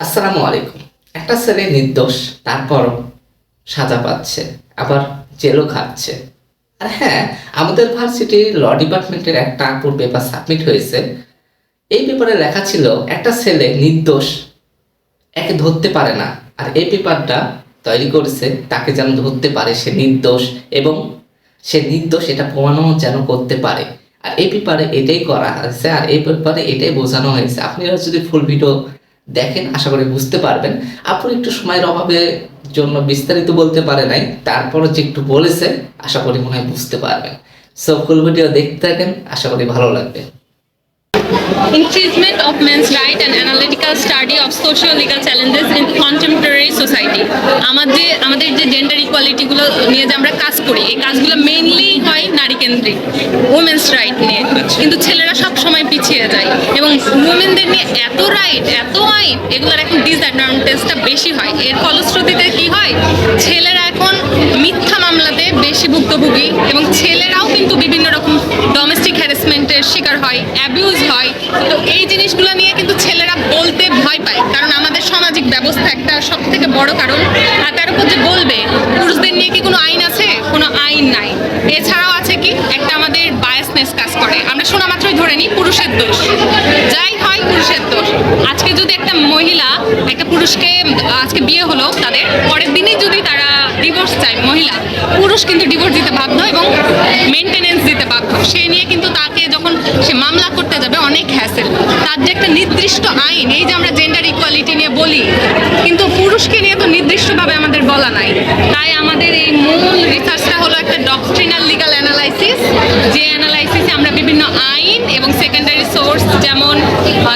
আসসালামু আলাইকুম। একটা ছেলে নির্দোষ তারপর সাজা পাচ্ছে, আবার জেলও খাচ্ছে। আর হ্যাঁ আমাদের ভার্সিটির ল ডিপার্টমেন্টের একটা আপুর পেপার সাবমিট হয়েছে। এই পেপারে লেখা ছিল, একটা ছেলে নির্দোষ, একে ধরতে পারে না। আর এই পেপারটা তৈরি করেছে, তাকে যেন ধরতে পারে সে নির্দোষ এবং সে নির্দোষ এটা প্রমাণও যেন করতে পারে। আর এই পেপারে এটাই করা হয়েছে, আর এই পেপারে এটাই বোঝানো হয়েছে। আপনারা যদি ফুল ভিডিও দেখেন, আশা করি বুঝতে পারবেন। আপনি একটু সময়ের অভাবে জন্য বিস্তারিত বলতে পারে নাই তারপরে যে একটু বলেছে, আশা করি মনে হয় বুঝতে পারবেন। সো ফুল ভিডিও দেখতে থাকেন, আশা করি ভালো লাগবে। Increasement of men's right and analytical study of socio-legal challenges in contemporary society. আমাদের আমাদের যে জেন্ডার ইকুয়ালিটিগুলো নিয়ে যে আমরা কাজ করি, এই কাজগুলো মেইনলি কেন্দ্রিক। উমেন্স রাইট নিয়ে। কিন্তু ছেলেরা সব সময় পিছিয়ে যায়। এবং উমেনদের নিয়ে এত রাইট এত আইন, এগুলোর এখন ডিসঅ্যাডভান্টেজটা বেশি হয়। এর ফলশ্রুতিতে কি হয়? ছেলেরা এখন মিথ্যা মামলাতে বেশি ভুক্তভোগী এবং ছেলেরাও কিন্তু বিভিন্ন রকম ডোমেস্টিক হ্যারাসমেন্টের শিকার হয় অ্যাবিউজ হয়। তো এই জিনিসগুলো নিয়ে কিন্তু ছেলেরা বলতে ভয় পায়। কারণ আমাদের সামাজিক ব্যবস্থা একটা সব থেকে বড় কারণ। আর তার উপর যে বলবে, পুরুষদের নিয়ে কি কোনো আইন আছে? নিই পুরুষের দোষ। যাই হয়, পুরুষের দোষ। আজকে যদি একটা মহিলা একটা পুরুষকে, আজকে বিয়ে হলো তাদের, পরের দিনই যদি তারা ডিভোর্স চায়, মহিলা, পুরুষ কিন্তু ডিভোর্স দিতে বাধ্য এবং মেনটেনেন্স দিতে বাধ্য। সে নিয়ে কিন্তু তাকে যখন সে মামলা করতে যাবে, অনেক হ্যাসেল তার যে একটা নির্দিষ্ট আইন, এই যে আমরা জেন্ডার ইকুয়ালিটি নিয়ে বলি, কিন্তু পুরুষকে নিয়ে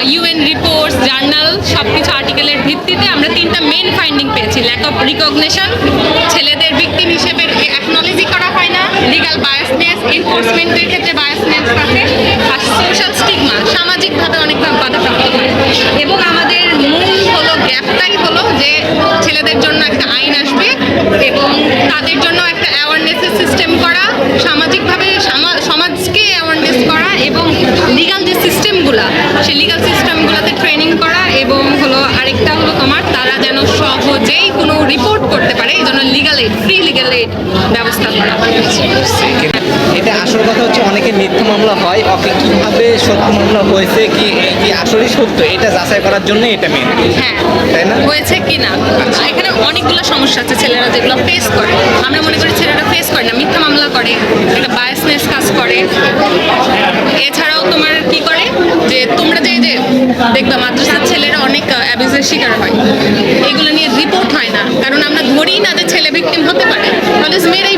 ইউএন রিপোর্টস জার্নাল সব কিছু আর্টিকেলের ভিত্তিতে আমরা তিনটা মেন ফাইন্ডিং পেয়েছি। ল্যাক অফ রিকগনেশন ছেলেদের ভিকটিম হিসেবে অ্যাকনোলেজই করা হয় না। লিগাল বায়াসনেস এনফোর্সমেন্টের ক্ষেত্রে বায়াসনেস থাকে। আর সোশ্যাল স্টিগমা সামাজিকভাবে অনেকভাবে বাধাপ্রাপ্ত হয়। এবং আমাদের মূল হলো গ্যাপটাই হলো যে ছেলেদের জন্য একটা আইন আসবে এবং তাদের জন্য একটা অ্যাওয়ারনেসের সিস্টেম করা সামাজিকভাবে সামা- সমাজকে অ্যাওয়ারনেস করা এবং লিগাল যে সিস্টেমগুলা সেই লিগাল সিস্টেমগুলোতে ট্রেনিং করা এবং হলো আরেকটা হলো তোমার তারা যেন সহজেই কোনো রিপোর্ট করতে পারে এই জন্য লিগাল এইড ফ্রি এইড ব্যবস্থা করা এটা আসল কথা হচ্ছে অনেকে মিথ্যা মামলা হয় ওকে কীভাবে সত্য মামলা হয়েছে কি কি আসলে সত্য এটা যাচাই করার জন্য এটা মেন হ্যাঁ তাই না? হয়েছে কি না? এখানে অনেকগুলো সমস্যা আছে ছেলেরা যেগুলো ফেস করে। আমরা মনে করি ছেলেরা ফেস করে না মিথ্যা মামলা করে একটা বায়াসনেস কাজ করে। এছাড়াও তোমার কি করে? যে তোমরা যে যে দেখবা মাদ্রাসার ছেলেরা অনেক অ্যাবিউজের শিকার হয়। এগুলো নিয়ে রিপোর্ট হয় না। কারণ আমরা ধরি না যে ছেলে ভিকটিম হতে পারে